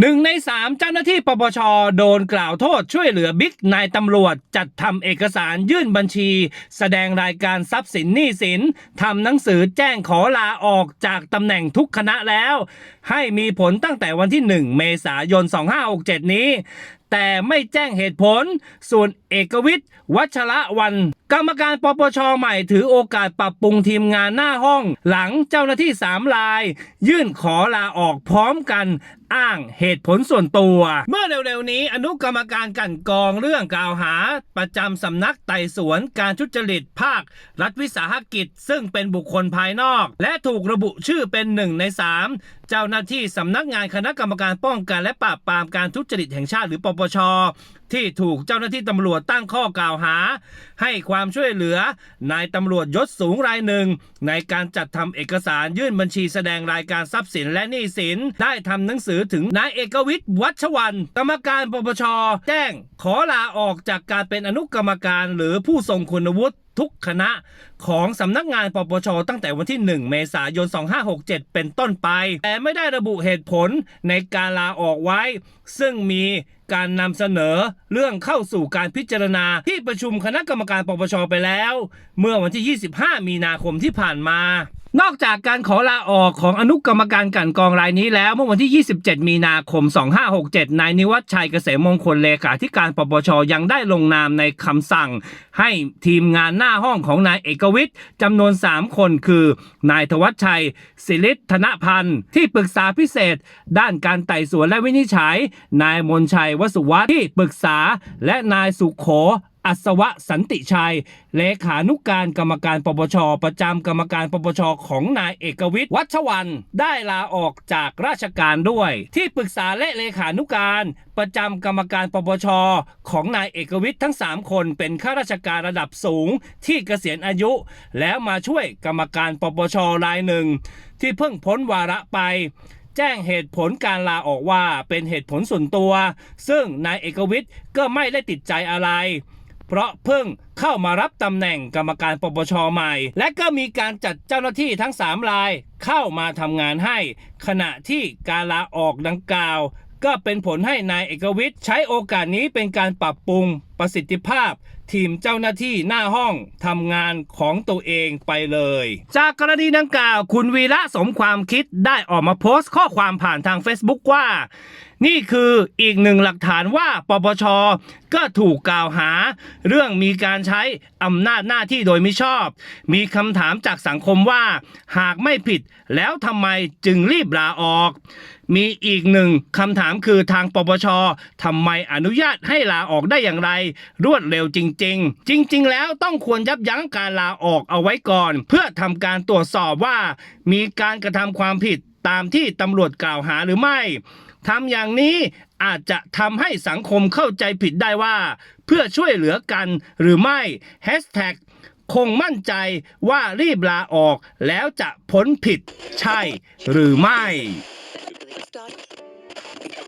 หนึ่งในสามเจ้าหน้าที่ปปชโดนกล่าวโทษช่วยเหลือบิ๊กนายตำรวจจัดทำเอกสารยื่นบัญชี แสดงรายการทรัพย์สินหนี้สินทำหนังสือแจ้งขอลาออกจากตำแหน่งทุกคณะแล้ว ให้มีผลตั้งแต่วันที่ 1 เมษายน 2567 นี้ แต่ไม่แจ้งเหตุผล ส่วนเอกวิทย์ วัชระวัน กรรมการปปชใหม่ถือโอกาสปรับปรุงทีมงานหน้าห้อง หลังเจ้าหน้าที่สามราย ยื่นขอลาออกพร้อมกัน อ้างเหตุผลส่วนตัว เมื่อเร็วๆนี้อนุกรรมการกันกองเรื่องกล่าวหา ประจำสำนักไต่สวนการทุจริตภาค รัฐวิสาหกิจ ซึ่งเป็นบุคคลภายนอก และถูกระบุชื่อเป็นหนึ่งในสามเจ้าหน้าที่สำนักงานคณะกรรมการป้องกันและปราบปรามการทุจริตแห่งชาติหรือปปชที่ถูกเจ้าหน้าที่ตำรวจตั้งข้อกล่าวหา ให้ความช่วยเหลือนายตำรวจยศสูงรายหนึ่ง ในการจัดทำเอกสารยื่นบัญชีแสดงรายการทรัพย์สินและหนี้สิน ได้ทำหนังสือถึงนายเอกวิทย์วัชวันกรรมการปปชแจ้ง ขอลาออกจากการเป็นอนุกรรมการหรือผู้ทรงคุณวุฒิทุกคณะของสำนักงานปปชตั้งแต่วันที่ 1 เมษายน 2567 เป็นต้นไป แต่ไม่ได้ระบุเหตุผลในการลาออกไว้ ซึ่งมีการนำเสนอเรื่องเข้าสู่การพิจารณาที่ประชุมคณะกรรมการปปชไปแล้ว เมื่อวันที่ 25 มีนาคมที่ผ่านมา นอกจากการขอลาออกของอนุกรรมการกันกองรายนี้แล้วเมื่อวันที่ 27 มีนาคม 2567 นายนิวัฒชัยเกษมมงคลเลขาธิการปปชยังได้ลงนามในคำสั่ง ให้ทีมงานหน้าห้องของนายเอกวิทย์จำนวน 3 คนคือนายธวัชชัย ศิริธนพันธ์ ที่ปรึกษาพิเศษ ด้านการไต่สวนและวินิจฉัย นายมนชัยวสุวัฒน์ที่ปรึกษา และนายสุขโข อัศวะสันติชัย เลขานุกการกรรมการปปช ประจำกรรมการปปชของนายเอกวิทย์วัชวัน ได้ลาออกจากราชการด้วย ที่ปรึกษาและเลขานุการ ประจำกรรมการปปชของนายเอกวิทย์ทั้ง 3 คนเป็นข้าราชการระดับสูงที่เกษียณอายุ แล้วมาช่วยกรรมการปปชรายหนึ่ง ที่เพิ่งพ้นวาระไปแจ้งเหตุผลการลาออกว่าเป็นเหตุผลส่วนตัว ซึ่งนายเอกวิทย์ก็ไม่ได้ติดใจอะไร เพราะเพิ่งเข้ามารับตำแหน่งกรรมการปปชใหม่ และก็มีการจัดเจ้าหน้าที่ทั้ง 3 รายเข้ามาทำงานให้ ขณะที่การลาออกดังกล่าว ก็เป็นผลให้นายเอกวิทย์ใช้โอกาสนี้เป็นการปรับปรุง ประสิทธิภาพ ทีมเจ้าหน้าที่หน้าห้องทำงานของตัวเองไปเลย จากกรณีดังกล่าว คุณวีระสมความคิดได้ออกมาโพสต์ข้อความผ่านทาง Facebook ว่า นี่คืออีกหนึ่งหลักฐานว่าปปชก็ถูกกล่าวหา เรื่องมีการใช้อำนาจหน้าที่โดยมิชอบ มีคำถามจากสังคมว่า หากไม่ผิดแล้วทำไมจึงรีบลาออก มีอีกหนึ่งคำถามคือทางปปชทำไมอนุญาตให้ลาออกได้อย่างไรรวดเร็วจริง ๆ จริง ๆ แล้วต้องควรยับยั้งการลาออกเอาไว้ก่อน เพื่อทำการตรวจสอบว่า มีการกระทำความผิดตามที่ตำรวจกล่าวหาหรือไม่ทำอย่างนี้อาจจะทำให้สังคมเข้าใจผิดได้ว่า เพื่อช่วยเหลือกันหรือไม่แฮชแท็กคงมั่นใจว่ารีบลาออกแล้วจะพ้นผิดใช่หรือไม่